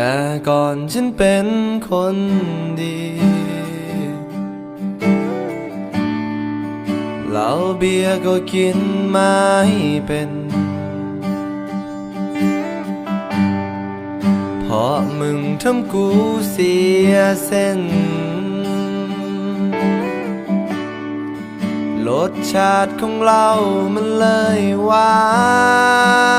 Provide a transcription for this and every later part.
แต่ก่อนฉันเป็นคนดีเหล้าเบียร์ก็กินไม่เป็น เพราะมึงทำกูเสียเส้น รสชาติของเรามันเลยหวาน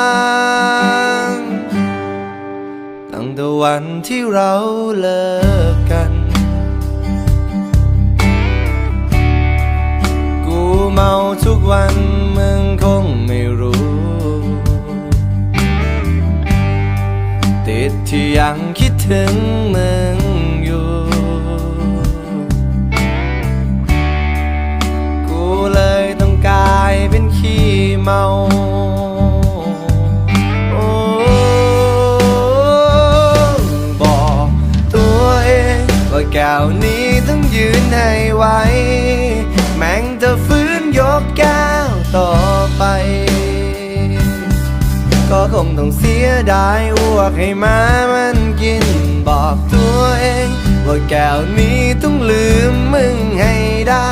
วันที่เราเลิกกัน กูเมาทุกวันมึงคงไม่รู้ ติดที่ยังคิดถึงมึง ก้วนี้ต้องยืนให้ไหวแม่งจะฟื้นยกแก้วต่อไป ก็คงต้องเสียดายอ้วกให้มามันกินบอกตัวเอง ว่าแก้วนี้ต้องลืมมึงให้ได้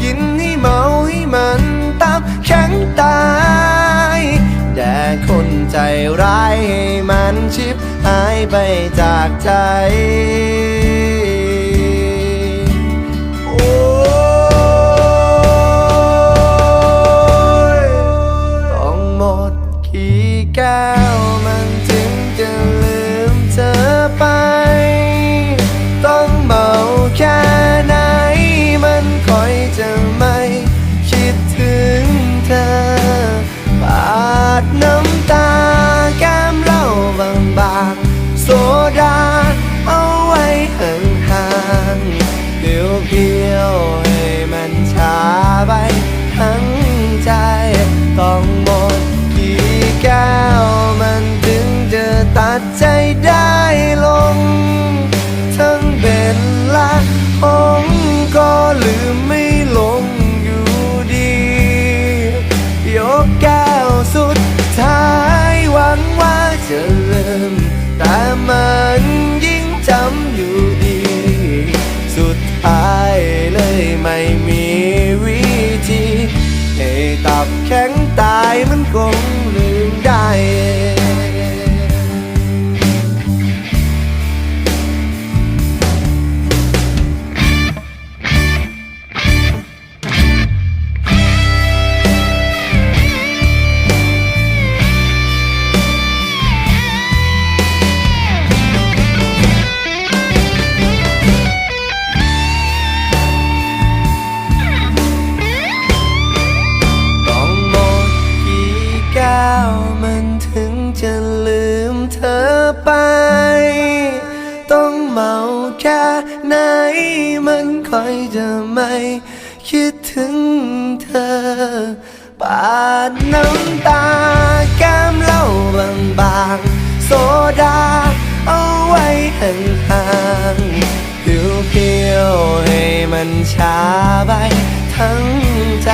กินให้เมาให้มันตับแข็งตายแด่คนใจร้ายให้มันชิบหายไปจากใจ แค่ไหน มันคอยจะไม่คิดถึงเธอ ปาดน้ำตาแก้มเหล่าบางๆ โซดา เอาไว้ห่างๆเพียวๆให้มันชาไปทั้งใจ